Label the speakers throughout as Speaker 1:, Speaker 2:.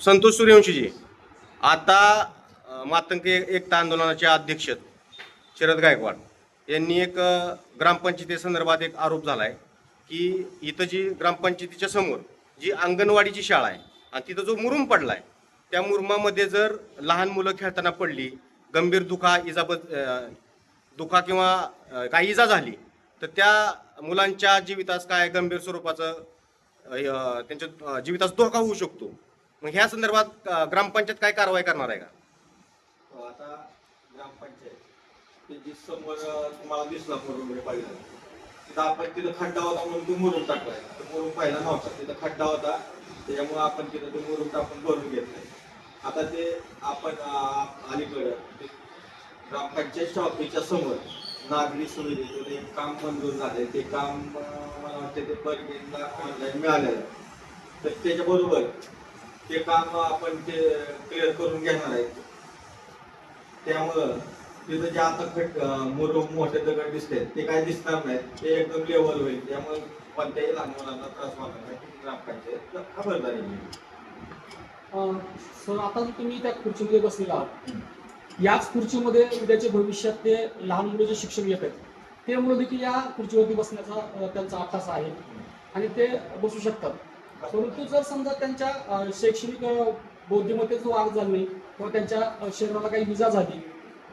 Speaker 1: संतोष सूर्यवंशीजी आता अ, एकता आंदोलनाचे अध्यक्ष शरद गायकवाड यांनी एक ग्रामपंचायतीसंदर्भात एक आरोप झाला आहे की इथं जी ग्रामपंचायतीच्या समोर जी अंगणवाडीची शाळा आहे आणि तिथं जो मुरुम पडला आहे त्या मुरुमामध्ये जर लहान मुलं खेळताना पडली गंभीर दुखा इजाबत दुखा किंवा काही इजा झाली तर त्या मुलांच्या जीवितास काय गंभीर स्वरूपाचं त्यांच्या जीवितास धोका होऊ शकतो? मग ह्या संदर्भात ग्रामपंचायत काय कारवाई करणार आहे का?
Speaker 2: आता ग्रामपंचायत ते जी समोर तुम्हाला दिसला वगैरे पाहिजे तिथं आपण तिथं खड्डा होता म्हणून तो मोरून टाकलाय. तो मोरून पाहिला नव्हता. तिथं खड्डा होता. त्याच्यामुळे आपण तिथं ते मोरून टाकून भरून घेतलंय. आता ते आपण अलीकडं ग्रामपंचायत ऑफिसच्या समोर नागरी सुविधेचं ते काम मंजूर झालंय ते काम वाटतं ते परगेला ऑनलाईन मिळालेलं आहे. तर त्याच्याबरोबर ते काम आपण ते क्लिअर करून घेणार आहेत त्यामुळं तिथं जे आता खट मुरुम मोठे दगड दिसते ते काय दिसणार नाहीत ते एकदम लेवल होईल. त्यामुळे कोणत्याही लहान मुलांना त्रास होणार नाही ग्रामपंचायत खबरदारी घेईल.
Speaker 3: सर आता तुम्ही त्या खुर्चीमध्ये बसलेला आहात. याच खुर्चीमध्ये उद्याचे भविष्यात ते लहान मुलं जे शिक्षक येत आहेत ते मुलं देखील या खुर्चीवरती बसण्याचा त्यांचा अभ्यास आहे. आणि ते बसू शकतात. परंतु जर समजा त्यांच्या शैक्षणिक बौद्धिमत्तेचं बुद्धिमत्तेचं वाढ झाली नाही किंवा त्यांच्या शरीराला काही इजा झाली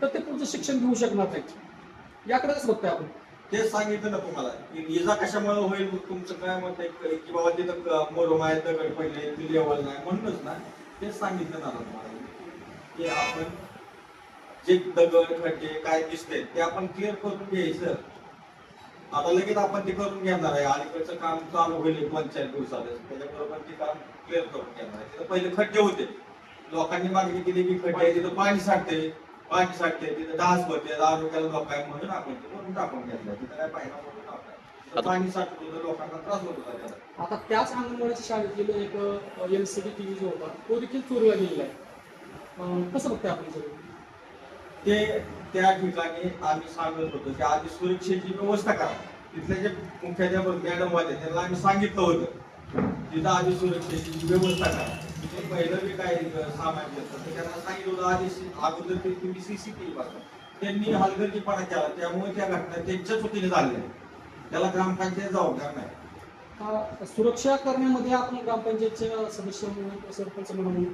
Speaker 3: तर ते पुढचं शिक्षण घेऊ शकणार नाहीत. याकडेच बघतोय आपण?
Speaker 2: तेच सांगितलं ना तुम्हाला की इजा कशामुळे होईल तुमचं काय मत आहे? की बाबा तिथं मोरम आहे दगड पडले ती लेवल नाही म्हणूनच ना तेच सांगितलं ना तुम्हाला. की आपण जे दगड खड्डे काय दिसते ते आपण क्लिअर करून घ्यायचं. आता लगेच आपण ते करून घेणार आहे. अलीकडचं काम चालू होईल दोन चार दिवसात त्याच्याबरोबर ते काम क्लिअर करून घेणार आहे. तिथं पहिले खड्डे होते. लोकांनी मागणी केली की खड्डे आहे, तिथं पाणी साठते पाणी साठते तिथं डास होते आरोग्याला धोका आहे म्हणून आपण ते करून टाकून घेतलं तिथं काय पाहिजे म्हणून टाकलं. पाणी साठत होतं लोकांना त्रास होत होता त्याला
Speaker 3: आता त्याच अंगणवाडीच्या शाळेतील एक L C D T V जो होता तो देखील चोरीला गेलेला आहे. कसं बघताय आपण सगळं?
Speaker 2: ते त्या ठिकाणी आम्ही सांगत होतो की आधी सुरक्षेची व्यवस्था करा. तिथले जे मुख्याध्यापक मॅडम होते त्यांना आम्ही सांगितलं होतं. तिथं आधी सुरक्षेची व्यवस्था करा. ते पहिलं मी काय सामान घेतलं. तर त्यांना सांगितलं होतं आधी अगोदर ते तुम्ही टी बघा त्यांनी हलगर्जीपणा केला. त्यामुळे त्या घटना त्यांच्या चुकीने झाल्या. त्याला ग्रामपंचायत जबाबदार नाही.
Speaker 3: सुरक्षा करण्यामध्ये आपण ग्रामपंचायतचे सदस्य म्हणून सरपंच म्हणून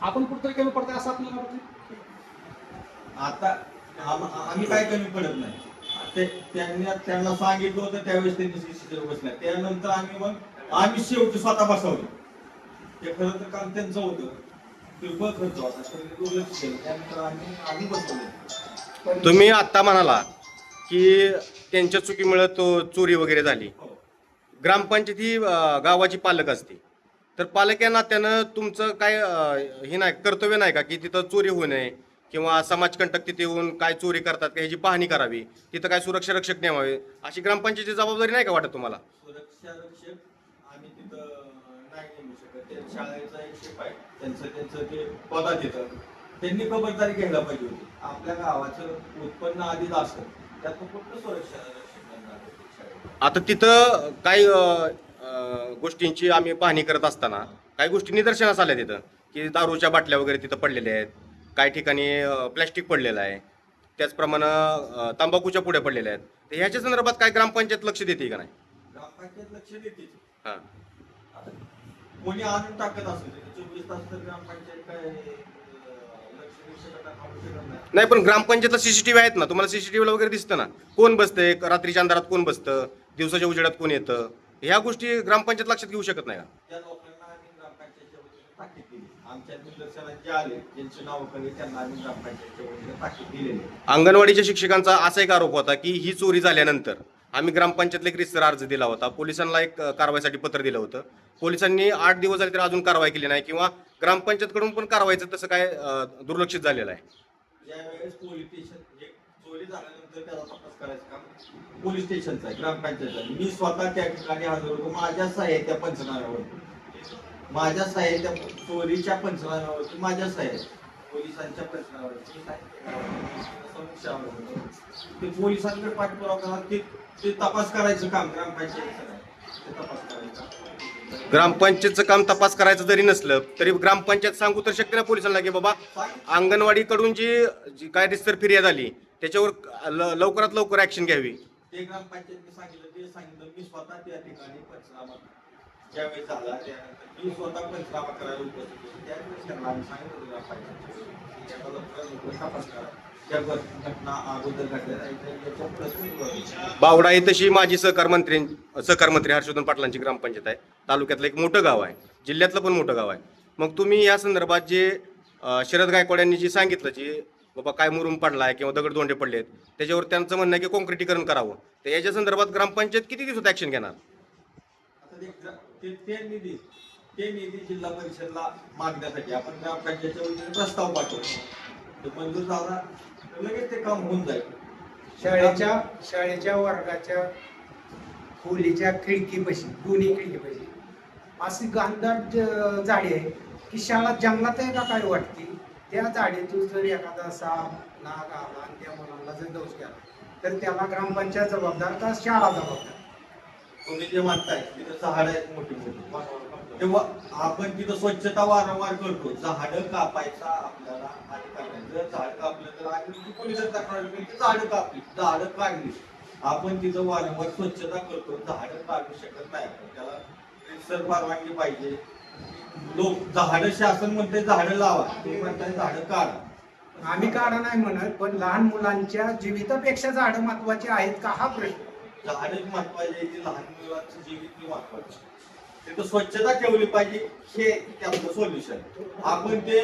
Speaker 3: आपण कुठतरी कमी पडताय असं आपल्याला वाटतं?
Speaker 2: आता आम- आम्ही काय कमी पडत नाही. ते त्यांनी त्यांना सांगितलं होतं त्यावेळेस त्यांनी सीसीटीव्ही बसल्या. त्यानंतर आम्ही मग आम्ही शेवटी स्वतः बसवलं. ते खरं तर काम त्यांचं होतं. किरकोळ खर्च होता. दुर्लक्ष केलं. त्यानंतर आम्ही आम्ही बसवले.
Speaker 1: तुम्ही आत्ता म्हणाला की त्यांच्या चुकीमुळे तो चोरी वगैरे झाली.
Speaker 2: हो.
Speaker 1: ग्रामपंचायत ही गावाची पालक असते. तर पालक या नात्यानं तुमचं काय हे नाही कर्तव्य नाही का की तिथं चोरी होऊ नये? किंवा समाजकंटक तिथे येऊन काय चोरी करतात का ह्याची पाहणी करावी तिथं काय सुरक्षा रक्षक नेमावे अशी ग्रामपंचायतीची जबाबदारी नाही का वाटत तुम्हाला?
Speaker 2: सुरक्षा रक्षक आम्ही तिथं नाही नेमू शकत. ते शाळेचा एक शिप आहे. त्यांचं त्यांचं ते पदा तिथं त्यांनी खबरदारी घ्यायला पाहिजे होती. आपल्या गावाचं उत्पन्न आधीच असतं. त्यात कुठलं सुरक्षा रक्षक करणार होते शाळेत?
Speaker 1: आता तिथं काही अ, अ, गोष्टींची आम्ही पाहणी करत असताना काही गोष्टी निदर्शनास आल्या तिथं की दारूच्या बाटल्या वगैरे तिथं पडलेल्या आहेत. काही ठिकाणी प्लॅस्टिक पडलेलं आहे. त्याचप्रमाणे तंबाखूच्या पुढे पडलेल्या आहेत. तर ह्याच्या संदर्भात काय ग्रामपंचायत लक्ष देते का नाही?
Speaker 2: ग्रामपंचायत लक्ष देते.
Speaker 1: हां.
Speaker 2: कोणी आणून टाकत असेल चोवीस तास तर ग्रामपंचायत काय नाही
Speaker 1: पण ग्रामपंचायतला सीसीटीव्ही आहेत ना. तुम्हाला सीसीटीव्हीला वगैरे दिसतं ना. कोण बसतंय? रात्रीच्या अंधारात कोण बसतं? दिवसाच्या उजेडात कोण येतं? ह्या गोष्टी ग्रामपंचायत लक्षात घेऊ शकत नाही का?
Speaker 2: त्या लोकांना आम्ही ग्रामपंचायतच्या वतीने ताकीद दिली आमच्या निदर्शनात जे आले ज्यांची नावं कळली त्यांना आम्ही ग्रामपंचायतच्या वतीने ताकीद दिलेली आहे.
Speaker 1: अंगणवाडीच्या शिक्षकांचा असा एक आरोप होता की ही चोरी झाल्यानंतर आम्ही ग्रामपंचायतला एक रिस्तर अर्ज दिला होता. पोलिसांना एक अ, कारवाईसाठी पत्र दिलं होतं. पोलिसांनी आठ दिवस झाले तरी अजून कारवाई केली नाही किंवा ग्रामपंचायतकडून पण कारवाईचं तसं काय अ, दुर्लक्षित झालेलं आहे.
Speaker 2: ज्यावेळेस पोलीस स्टेशन जे चोरी झाल्यानंतर त्याचा तपास करायचं काम पोलीस स्टेशनचं आहे ग्रामपंचायतचं आहे. मी स्वतः त्या ठिकाणी हजर होतो. माझ्या साहित्या पंचनाम्यावर माझ्या साहित्या चोरीच्या पंचनाम्यावरती माझ्या साहेब पोलिसांच्या पंचनाम्यावरती साहित्य. ते पोलिसांकडे पाठपुरावा करा. ते ते तपास करायचं काम ग्रामपंचायतीचं. ते तपास करायचं
Speaker 1: ग्रामपंचायतचं काम तपास करायचं जरी नसलं तरी ग्रामपंचायत सांगू तर शकते ना पोलिसांना की बाबा अंगणवाडीकडून जी जी काय रिस्तर फिर्याद आली त्याच्यावर ल- लवकरात लवकर ऍक्शन घ्यावी.
Speaker 2: ते ग्रामपंचायतने सांगितलं ते सांगितलं मी स्वतः त्या ठिकाणी पंचनामा ज्यावेळेस झाला त्यानंतर मी स्वतः पंचनामा करायला उपस्थित होतो. त्यावेळेस त्यांना आम्ही सांगितलं होतं लवकर तपास करा आहेत.
Speaker 1: बावडा ही तशी माजी सहकार मंत्री सहकार मंत्री हर्षवर्धन पाटलांची ग्रामपंचायत आहे. तालुक्यातलं एक मोठं गाव आहे. जिल्ह्यातलं पण मोठं गाव आहे. मग तुम्ही या संदर्भात जे शरद गायकवाड यांनी जे सांगितलं जे बाबा काय मुरुम पडलाय किंवा दगडधोंडे पडलेत त्याच्यावर त्यांचं म्हणणं आहे की कॉन्क्रिटीकरण करावं. तर याच्या संदर्भात ग्रामपंचायत किती दिवसात ऍक्शन घेणार?
Speaker 2: आता ते ते निधी ते निधी जिल्हा परिषदला मागण्यासाठी आपण ग्रामपंचायतच्या वतीने प्रस्ताव पाठवतो. ते मंजूर झाला तर लगेच ते काम होऊन जाईल.
Speaker 4: शाळेच्या शाळेच्या वर्गाच्या खोलीच्या खिडकीपाशी दोन्ही खिडकीपाशी. अशी गांधार ज- झाडी आहे की शाळा जंगलात आहे का काय वाटते? त्या झाडीतून जर एखादा असा नाग आला आणि त्या मुलांना जर दोष केला तर त्याला ग्रामपंचायत जबाबदार का शाळा जबाबदार?
Speaker 2: तुम्ही जे म्हणताय तिथं झाड आहेत मोठी मोठी. तेव्हा आपण तिथं स्वच्छता वारंवार करतो. झाड कापायचा आपल्याला अधिकार नाही झाड कापलं तर आधी तक्रार केली झाड कापली. झाड काढली. आपण तिथं वारंवार स्वच्छता करतो. झाड काढू शकत नाही. त्याला सर परवानगी पाहिजे. लोक झाड शासन म्हणते झाड लावा. ते म्हणताय झाड काढा.
Speaker 4: आम्ही काढा नाही म्हणत पण लहान मुलांच्या जीवितापेक्षा झाडं महत्वाची आहेत का हा प्रश्न.
Speaker 2: झाडच महत्त्वाचे आहे की लहान मुलांचं जीवित महत्वाचं. तिथं स्वच्छता ठेवली पाहिजे हे त्याचं सोल्युशन आपण ते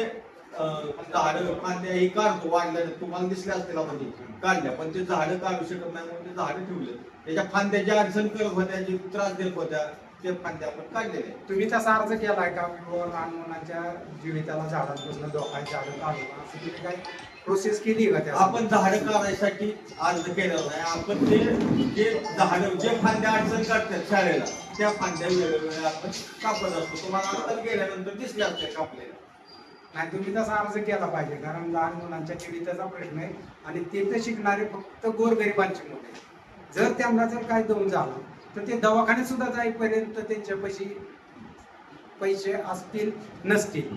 Speaker 2: झाड फांद्या हे काढतो वाढल्या तुम्हाला दिसल्या असतील आपण काढल्या पण ते झाड काढू शकत नाही म्हणून ते झाड ठेवले त्याच्या फांद्याची अडचण करत होत्या त्रास देत होत्या. ते आपण काढलेले.
Speaker 4: तुम्ही तसा अर्ज केलाय का? किंवा लहान मुलांच्या जीविताला झाडांपासून धोका झाडं काढू नका असं तुम्ही काय प्रोसेस केली का त्या
Speaker 2: आपण झाड काढायसाठी अर्ज केलेला नाही आपण ते जे झाड जे फांद्या अडचण काढतात शाळेला त्या फांद्या वेगवेगळ्या आपण कापत असतो. तुम्हाला आता गेल्यानंतर दिसल्या असत्या कापलेल्या.
Speaker 4: नाही तुम्ही तसा अर्ज केला पाहिजे. कारण लहान मुलांच्या जीविताचा प्रश्न आहे आणि तिथे शिकणारे फक्त गोरगरिबांची मुलं जर त्यांना जर काय दौन झालं तर ते दवाखान्यात सुद्धा जाईपर्यंत त्यांच्यापाशी पैसे असतील नसतील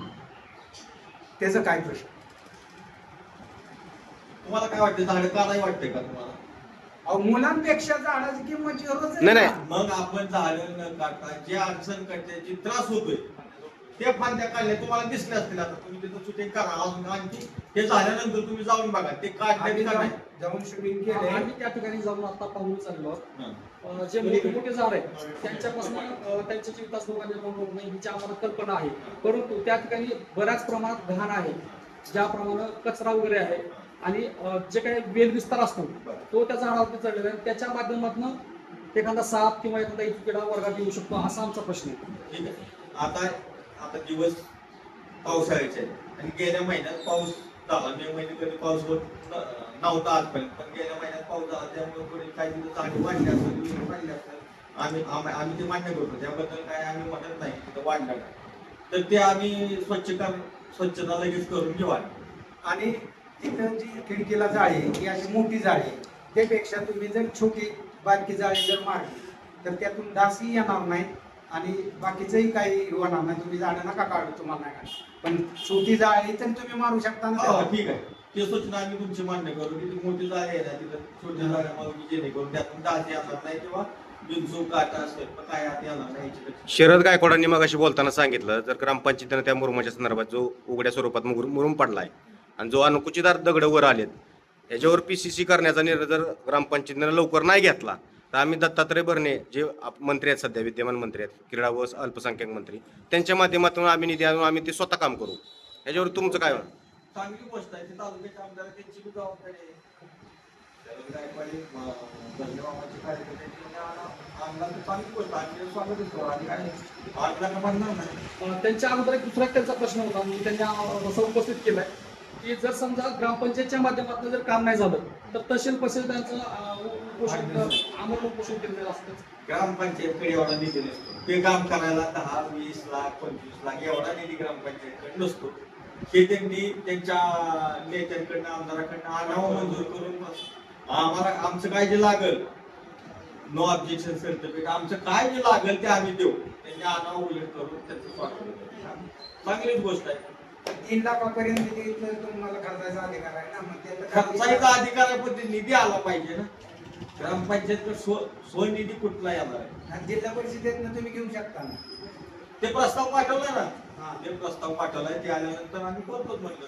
Speaker 4: त्याचं काय प्रश्न
Speaker 2: तुम्हाला काय वाटतं झाड काढाय वाटतंय का तुम्हाला
Speaker 4: अहो मुलांपेक्षा झाडाची किंमत
Speaker 1: नाही. नाही.
Speaker 2: मग आपण झाड न काढता जे अडचण करते जे त्रास होतोय ते फांद्या काढल्या तुम्हाला दिसल्या असतील आता. तुम्ही तिथं शूटिंग करा अजून आणखी. हे झाल्यानंतर तुम्ही जाऊन बघा. ते काढल्या
Speaker 4: आम्ही
Speaker 2: का
Speaker 4: जाऊन
Speaker 2: नाही
Speaker 4: जाऊन शूटिंग केलंय.
Speaker 3: आम्ही त्या ठिकाणी जाऊन आता पाहून चाललो. आहोत. जे मोठे मोठे झाड आहेत त्यांच्यापासून त्यांच्या जीवितास निर्माण होत नाही हिची आम्हाला कल्पना आहे. परंतु त्या ठिकाणी बऱ्याच प्रमाणात घाण आहे ज्याप्रमाणे कचरा वगैरे आहे. आणि जे काही वेल विस्तार असतो तो त्या झाडावरती चढलेला आहे. त्याच्या माध्यमातून एखादा साप किंवा एखादा किडा वर्गात येऊ शकतो असा आमचा प्रश्न आहे.
Speaker 2: ठीक आहे. आता आता दिवस पावसाळ्याचे आणि गेल्या महिन्यात पाऊस झाला. मे महिन्यात कधी पाऊस होत नव्हता आजपर्यंत. पण गेल्या महिन्यात पाऊस झाला. त्यामुळे थोडी काही दिवस झाडे वाढले असतात वाढले असतात आम्ही आम्ही ते मान्य करतो. त्याबद्दल काय आम्ही म्हणत नाही. तिथं वाढलं तर ते आम्ही स्वच्छ स्वच्छता लगेच करून घेऊ
Speaker 4: आणि तिथं जी खिडकीला जाळी आहे, अशी मोठी जाळी आहे. त्यापेक्षा तुम्ही जर छोटी बारकी जाळी जर मारली तर त्यातून डासही येणार नाही. आणि बाकीचंही काही होणार नाही तुम्ही झाडं नका काढू तुम्हाला नाही काढू. पण छोटी जाळी तर तुम्ही मारू शकता ना
Speaker 2: हो,
Speaker 4: त्याला.
Speaker 2: ठीक आहे ते सूचना आम्ही तुमची मान्य करू की ती मोठी जाळी आहे ना तिथं छोटी जाळ्या मग जेणेकरून त्यातून डास येणार नाही किंवा बिनचूक काटा असेल तर काय आत येणार नाही याची
Speaker 1: शरद गायकवाडांनी मगाशी बोलताना सांगितलं जर ग्रामपंचायतीनं त्या मुरुमाच्या संदर्भात जो उघड्या स्वरूपात मुर- मुरुम पडलाय आणि जो अनुकुचीदार दगड वर आलेत याच्यावर पी सी सी करण्याचा निर्णय जर ग्रामपंचायतीनं लवकर नाही घेतला तर आम्ही दत्तात्रय भरणे जे आप- मंत्री आहेत सध्या विद्यमान मंत्री आहेत क्रीडा व अल्पसंख्याक मंत्री त्यांच्या माध्यमातून आम्ही निधी आणून आम्ही ते स्वतः काम करू याच्यावर तुमचं काय म्हणणं?
Speaker 2: चांगली गोष्ट आहे ते तालुक्याचे आमदार त्यांची बी जबाबदारी आहे शरद गायकवाडी, अं, धन्यवादाचे कार्यकर्ते त्यांनी आणा- आणला तर चांगली गोष्ट आहे. आम्ही स्वागतच करू. आणि काय आणला का म्हणणार नाही.
Speaker 3: अं, त्यांच्या अगोदर एक दुसरा एक त्यांचा प्रश्न होता मी त्यांनी अं, असं उपस्थित केलाय की जर समजा ग्रामपंचायतच्या माध्यमातून जर काम नाही झालं तर तहसील पसेल त्यांचं अं, उपोषण आम्हाला केलेलं असतं
Speaker 2: ग्रामपंचायतकडे एवढा निधी नसतो. ते काम करायला दहा वीस लाख पंचवीस लाख एवढा निधी ग्रामपंचायतकडे नसतो. हे त्यांनी त्यांच्या नेत्यांकडनं आमदाराकडनं आणावं मंजूर करून. आम्हाला आमचं काय जे लागल? नो ऑब्जेक्शन सर्टिफिकेट आमचं काय जे लागेल ते आम्ही देऊ. त्यांच्या आनाव उल्लेख करून त्यांचं स्वागत. चांगलीच गोष्ट आहे.
Speaker 4: तीन लाखापर्यंत तुम्हाला खर्चाचा अधिकार आहे ना? मग
Speaker 2: खर्चाचा अधिकार आहे पण ते निधी आला पाहिजे ना. ग्रामपंचायत स्व स्वनिधी कुठला येणार आहे?
Speaker 4: आणि जिल्हा परिषदेतनं तुम्ही घेऊ शकता ना.
Speaker 2: ते प्रस्ताव पाठवला ना? ते प्रस्ताव पाठवलाय ते आल्यानंतर आम्ही करतोच म्हणलं.